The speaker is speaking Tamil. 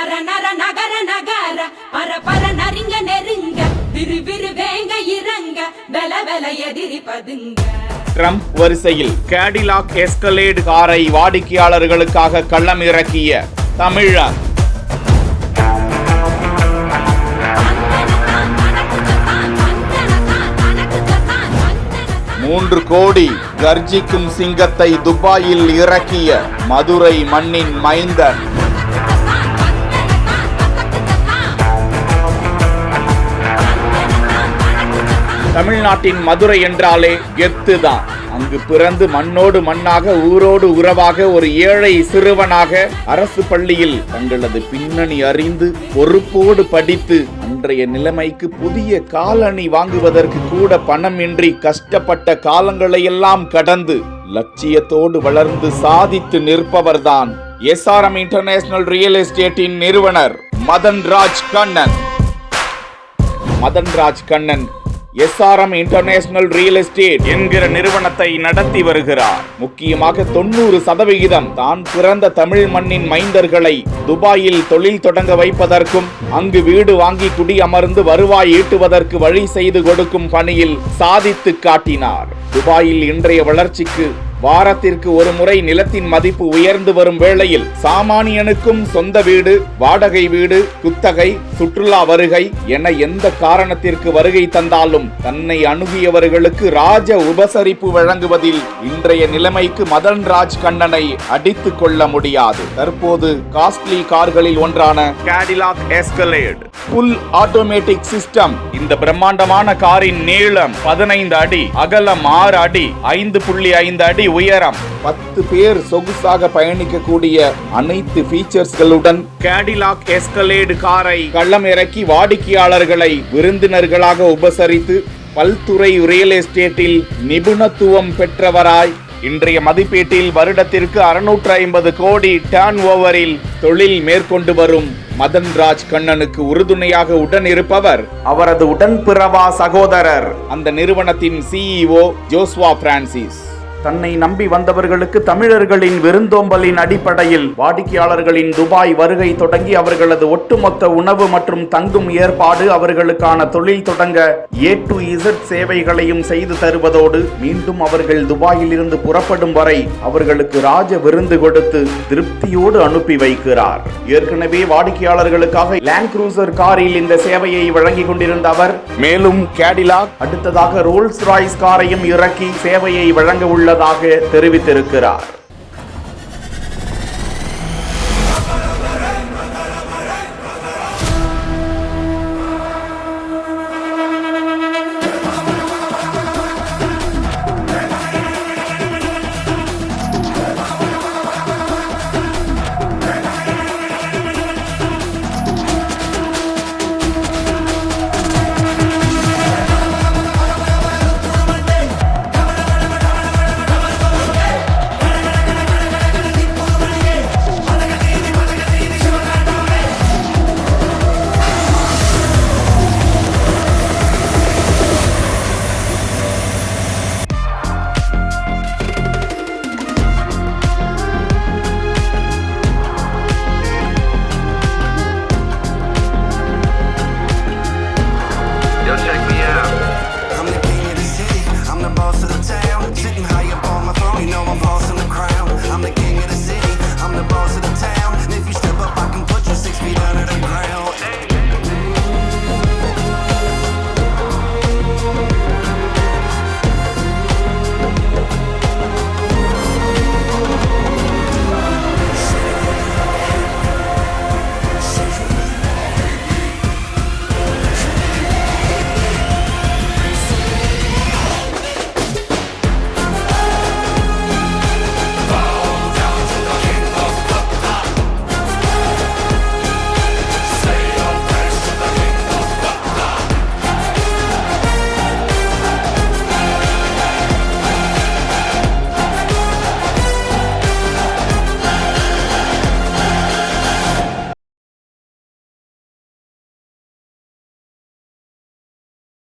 நர நர நகர நகர பர பர நரிங்க நெருங்க விறு விறு வேங்க இறங்க வெல வெல எதிரி பதுங்க. ட்ரம்ப் வரிசையில் கேடிலாக் எஸ்கலேட் காரை வாடிக்கையாளர்களுக்காக கள்ளம் இறக்கிய தமிழர் மூன்று கோடி கர்ஜிக்கும் சிங்கத்தை துபாயில் இறக்கிய மதுரை மண்ணின் மைந்தன். தமிழ்நாட்டின் மதுரை என்றாலே கெத்துதான் அங்கு பிறந்து மண்ணோடு மண்ணாக ஊரோடு உறவாக ஒரு ஏழை சிறுவனாக அரசு பள்ளியில் தங்களது பின்னணி அறிந்து பொறுப்போடு படித்து அன்றைய நிலைமைக்கு புதிய காலணி வாங்குவதற்கு கூட பணமின்றி கஷ்டப்பட்ட காலங்களையெல்லாம் கடந்து லட்சியத்தோடு வளர்ந்து சாதித்து நிற்பவர்தான் எஸ்ஆர்எம் இன்டர்நேஷனல் ரியல் எஸ்டேட்டின் நிறுவனர் Madan Raj Kannan. Madanraj Kannan SRM international real estate என்கிற நிறுவனத்தை நடத்தி வருகிறார். முக்கியமாக தொண்ணூறு சதவிகிதம் தான் பிறந்த தமிழ் மண்ணின் மைந்தர்களை துபாயில் தொழில் தொடங்க வைப்பதற்கும் அங்கு வீடு வாங்கி குடி அமர்ந்து வருவாய் ஈட்டுவதற்கு வழி செய்து கொடுக்கும் பணியில் சாதித்து காட்டினார். துபாயில் இன்றைய வளர்ச்சிக்கு வாரத்திற்கு ஒரு முறை நிலத்தின் மதிப்பு உயர்ந்து வரும் வேளையில் சாமானியனுக்கும் சொந்த வீடு வாடகை வீடு குத்தகை சுற்றுலா வருகை என எந்த காரணத்திற்கு வருகை தந்தாலும் தன்னை அணுகியவர்களுக்கு ராஜ உபசரிப்பு வழங்குவதில் இன்றைய நிலைமைக்கு மதன் ராஜ் கண்ணனை அடித்துக் கொள்ள முடியாது. தற்போது காஸ்ட்லி கார்களில் ஒன்றான Cadillac Escalade full automatic system இந்த பிரம்மாண்டமான காரின் நீளம் பதினைந்து அடி அகலம் ஆறு அடி ஐந்து புள்ளி ஐந்து அடி உயரம். பத்து பேர் சொகுசாக பயணிக்கக்கூடிய அனைத்து ஃபீச்சர்ஸ்களுடன் கேடிலாக் எஸ்கலேடு காரை களம் இறக்கி வாடிக்கையாளர்களை விருந்தினர்களாக உபசரித்து பல்துறை ரியல் எஸ்டேட்டில் நிபுணத்துவம் பெற்றவராய் இன்றைய மதிப்பீட்டில் வருடத்திற்கு அறுநூற்று ஐம்பது கோடி டர்ன் ஓவரில் தொழில் மேற்கொண்டு வரும் மதன் ராஜ் கண்ணனுக்கு உறுதுணையாக உடன் இருப்பவர் அவரது உடன்பிறவா சகோதரர். அந்த நிறுவனத்தின் சிஇஓ ஜோஸ்வா பிரான்சிஸ். தன்னை நம்பி வந்தவர்களுக்கு தமிழர்களின் விருந்தோம்பலின் அடிப்படையில் வாடிக்கையாளர்களின் துபாய் வருகை தொடங்கி அவர்களது ஒட்டுமொத்த உணவு மற்றும் தங்கும் ஏற்பாடு அவர்களுக்கான தொழில் தொடங்க ஏ டு இசட் சேவைகளையும் செய்து தருவதோடு மீண்டும் அவர்கள் துபாயில் இருந்து புறப்படும் வரை அவர்களுக்கு ராஜ விருந்து கொடுத்து திருப்தியோடு அனுப்பி வைக்கிறார். ஏற்கனவே வாடிக்கையாளர்களுக்காக லேண்ட் குரூசர் காரில் இந்த சேவையை வழங்கி கொண்டிருந்த அவர் மேலும் கேடிலாக் அடுத்ததாக ரோல்ஸ் ராய்ஸ் காரையும் இறக்கி சேவையை வழங்க உள்ளதாக தெரிவித்திருக்கிறார்.